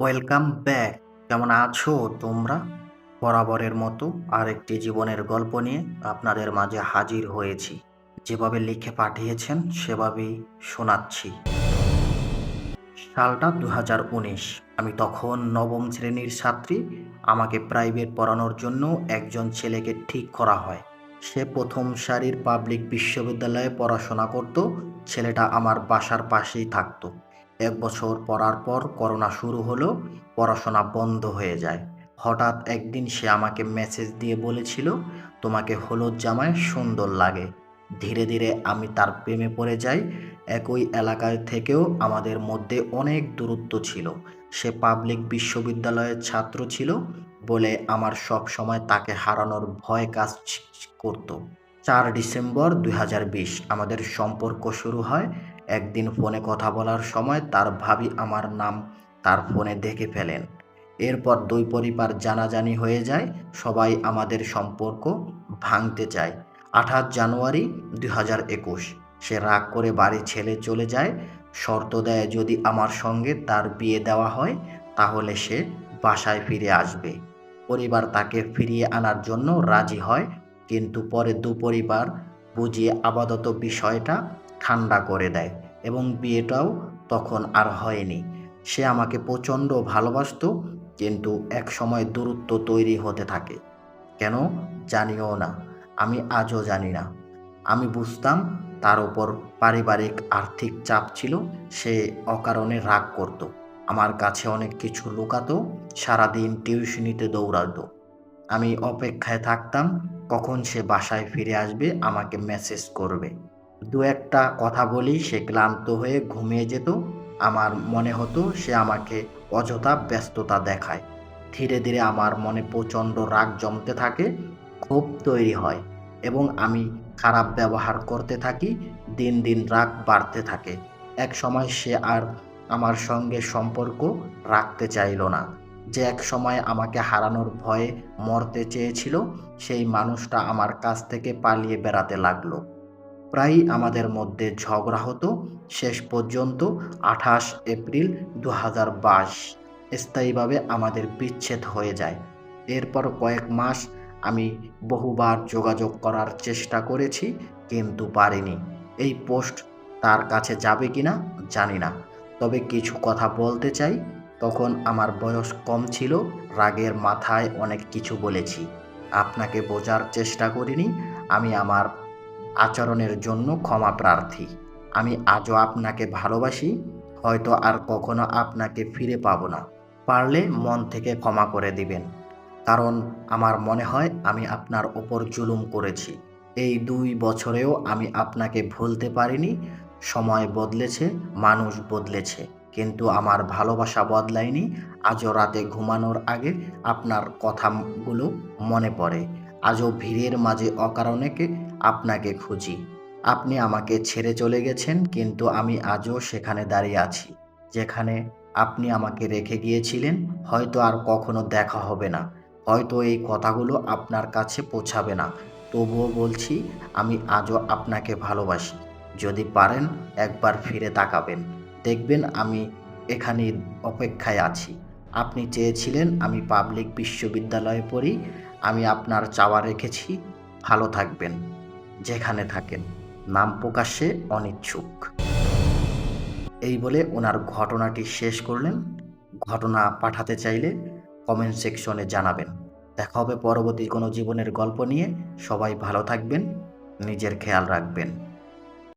Welcome back. কেমন আছো তোমরা? বরাবরের মতো আরেকটি জীবনের গল্প নিয়ে আপনাদের মাঝে হাজির হয়েছি। যেভাবে লিখে পাঠিয়েছেন, সেভাবেই শোনাচ্ছি। সালটা দু হাজার উনিশ। আমি তখন নবম শ্রেণির ছাত্রী। আমাকে প্রাইভেট পড়ানোর জন্য একজন ছেলেকে ঠিক করা হয়। সে প্রথম সারির পাবলিক বিশ্ববিদ্যালয়ে পড়াশোনা করত। ছেলেটা আমার বাসার পাশেই থাকতো। এক বছর পড়ার পর করোনা শুরু হলো, পড়াশোনা বন্ধ হয়ে যায়। হঠাৎ একদিন সে আমাকে মেসেজ দিয়ে বলেছিল, তোমাকে হলুদ জামায় সুন্দর লাগে। ধীরে ধীরে আমি তার প্রেমে পড়ে যাই। একই এলাকায় থেকেও আমাদের মধ্যে অনেক দূরত্ব ছিল। সে পাবলিক বিশ্ববিদ্যালয়ের ছাত্র ছিল বলে আমার সব সময় তাকে হারানোর ভয় কাজ করতো। চার ডিসেম্বর দুই হাজার বিশ আমাদের সম্পর্ক শুরু হয় একদিন ফোনে কথা বলার সময় তার ভাবি আমার নাম তার ফোনে দেখে ফেলেন। এরপর দুই পরিবার জানাজানি হয়ে যায়, সবাই আমাদের সম্পর্ক ভাঙতে চায়। আঠাশ জানুয়ারি দুই হাজার একুশ, সে রাগ করে বাড়ি ছেড়ে চলে যায়। শর্ত দেয়, যদি আমার সঙ্গে তার বিয়ে দেওয়া হয়, তাহলে সে বাসায় ফিরে আসবে। পরিবার তাকে ফিরিয়ে আনার জন্য রাজি হয়, কিন্তু পরে দু পরিবার বুঝিয়ে আপাতত বিষয়টা ঠান্ডা করে দেয় এবং বিয়েটাও তখন আর হয়নি। সে আমাকে প্রচণ্ড ভালোবাসত, কিন্তু এক সময় দূরত্ব তৈরি হতে থাকে। কেন? জানিও না। আমি আজও জানি না। আমি বুঝতাম তার উপর পারিবারিক আর্থিক চাপ ছিল, সে অকারণে রাগ করত। আমার কাছে অনেক কিছু লুকাতো, সারাদিন টিউশনিতে দৌড়াতো। আমি অপেক্ষায় থাকতাম, কখন সে বাসায় ফিরে আসবে আমাকে মেসেজ করবে। দু একটা কথা বলি, সে ক্লান্ত হয়ে ঘুমিয়ে যেত। আমার মনে হতো সে আমাকে অযথা ব্যস্ততা দেখায়। ধীরে ধীরে আমার মনে প্রচণ্ড রাগ জমতে থাকে, ক্ষোভ তৈরি হয় এবং আমি খারাপ ব্যবহার করতে থাকি, দিন দিন রাগ বাড়তে থাকে। এক সময় সে আর আমার সঙ্গে সম্পর্ক রাখতে চাইল না। যে এক সময় আমাকে হারানোর ভয়ে মরতে চেয়েছিল, সেই মানুষটা আমার কাছ থেকে পালিয়ে বেড়াতে লাগল। প্রায়ই আমাদের মধ্যে ঝগড়া হতো। শেষ পর্যন্ত আঠাশ এপ্রিল দু হাজার বাইশ স্থায়ীভাবে আমাদের বিচ্ছেদ হয়ে যায়। এরপর কয়েক মাস আমি বহুবার যোগাযোগ করার চেষ্টা করেছি, কিন্তু পারিনি। এই পোস্ট তার কাছে যাবে কি না জানি না। তবে কিছু কথা বলতে চাই। তখন আমার বয়স কম ছিল, রাগের মাথায় অনেক কিছু বলেছি। আপনাকে বোঝার চেষ্টা করিনি। আমি আমার আচরণের জন্য ক্ষমা প্রার্থী। আমি আজও আপনাকে ভালোবাসি, হয়তো আর কখনো আপনাকে ফিরে পাবো না। পারলে মন থেকে ক্ষমা করে দিবেন। কারণ আমার মনে হয় আমি আপনার ওপর জুলুম করেছি। এই দুই বছরেও আমি আপনাকে ভুলতে পারিনি। সময় বদলেছে, মানুষ বদলেছে। কিন্তু আমার ভালোবাসা বদলায়নি। আজও রাতে ঘুমানোর আগে আপনার কথাগুলো মনে পড়ে। আজও ভিড়ের মাঝে অকারণেকে আপনাকে খুঁজি। আপনি আমাকে ছেড়ে চলে গেছেন, কিন্তু আমি আজও সেখানে দাঁড়িয়ে আছি, যেখানে আপনি আমাকে রেখে গিয়েছিলেন। হয়তো আর কখনো দেখা হবে না। হয়তো এই কথাগুলো আপনার কাছে পৌঁছাবে না। তবুও বলছি, আমি আজও আপনাকে ভালোবাসি। যদি পারেন, একবার ফিরে তাকাবেন। দেখবেন আমি এখানে অপেক্ষায় আছি। আপনি চেয়েছিলেন আমি পাবলিক বিশ্ববিদ্যালয়ে পড়ি, আমি আপনার চাওয়া রেখেছি। ভালো থাকবেন। যেখানে থাকেন। নাম প্রকাশে অনিচ্ছুক। এই বলে ওনার ঘটনাটি শেষ করলেন। ঘটনা পাঠাতে চাইলে কমেন্ট সেকশনে জানাবেন। দেখা হবে পরবর্তী কোনো জীবনের গল্প নিয়ে। সবাই ভালো থাকবেন, নিজের খেয়াল রাখবেন।